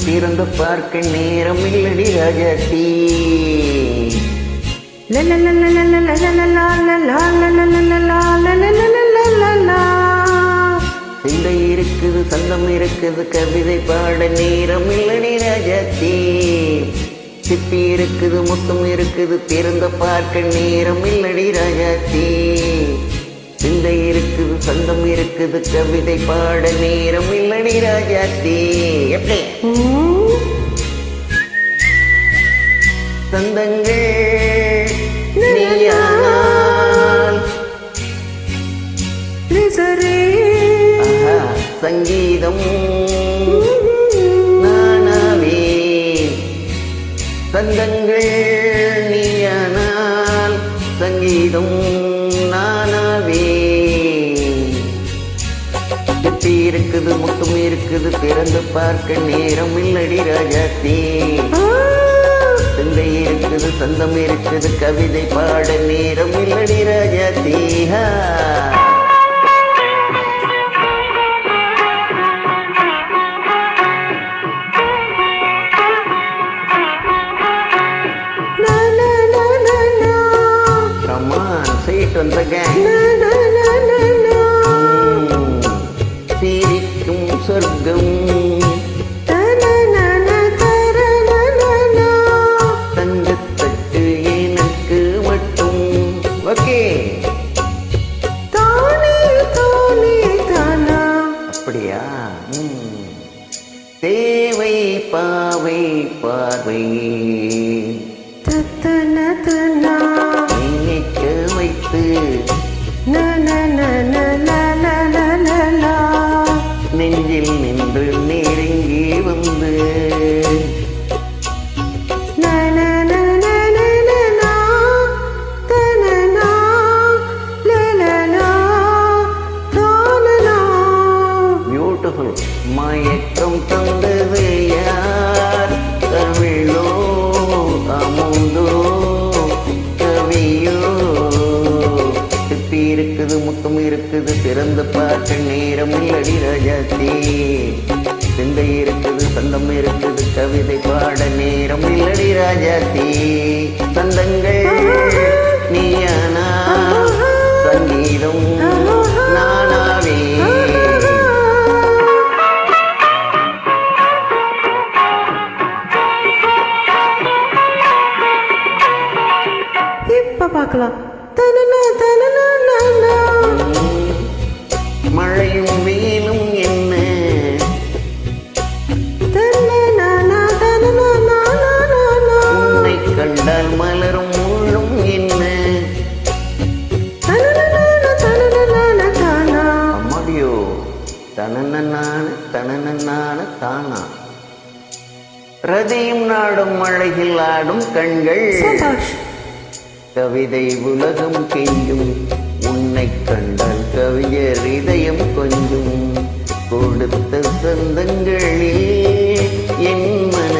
திறந்த பார்க்க நேரம் இல்லடி ராஜாத்தி சிந்தை இருக்குது சந்தம் இருக்குது கவிதை பாட நேரம் இல்லடி ராஜாத்தி சிப்பி இருக்குது முத்தம் இருக்குது திறந்த பார்க்க நேரம் இல்லடி ராஜாத்தி சிந்தை இருக்குது சந்தம் இருக்குது கவிதை பாட நேரம் இல்லடி ராஜாத்தி எப்படி? சந்தங்கள் சங்கீதம் நானாவே சந்தங்கள் நீயானால் சங்கீதம் இருக்குது திறந்து பார்க்க நேரம் இல்லடி ராஜாத்தி. சிந்தை இருக்குது சந்தம் இருக்குது கவிதை பாட நேரம் இல்லடி ராஜாத்தி. ஹா. Come சொர்க்கம். தங்கத்தட்டு எனக்கு மட்டும். ஓகே. அப்படியா? தேவை பாவை பார்வை. நினைக்க இருக்குது இருக்குது. திறந்து பார்க்க நேரம் இல்லடி ராஜாத்தி சிந்தை இருக்குது சந்தம் இருக்குது. கவிதை பாட நேரம் இல்லடி ராஜாத்தி சந்தங்கள் நீயானா? சங்கீதம் நானாவே. பார்க்கலாம்? தனனனான தனனனான தானா? ரதியும் நாடும் அழகில் ஆடும் கண்கள். கவிதை உலகம் கெஞ்சும் உன்னை கண்டால் கவிஞர் இதயம் கொஞ்சும். கொடுத்த சொந்தங்களில் என் மனதை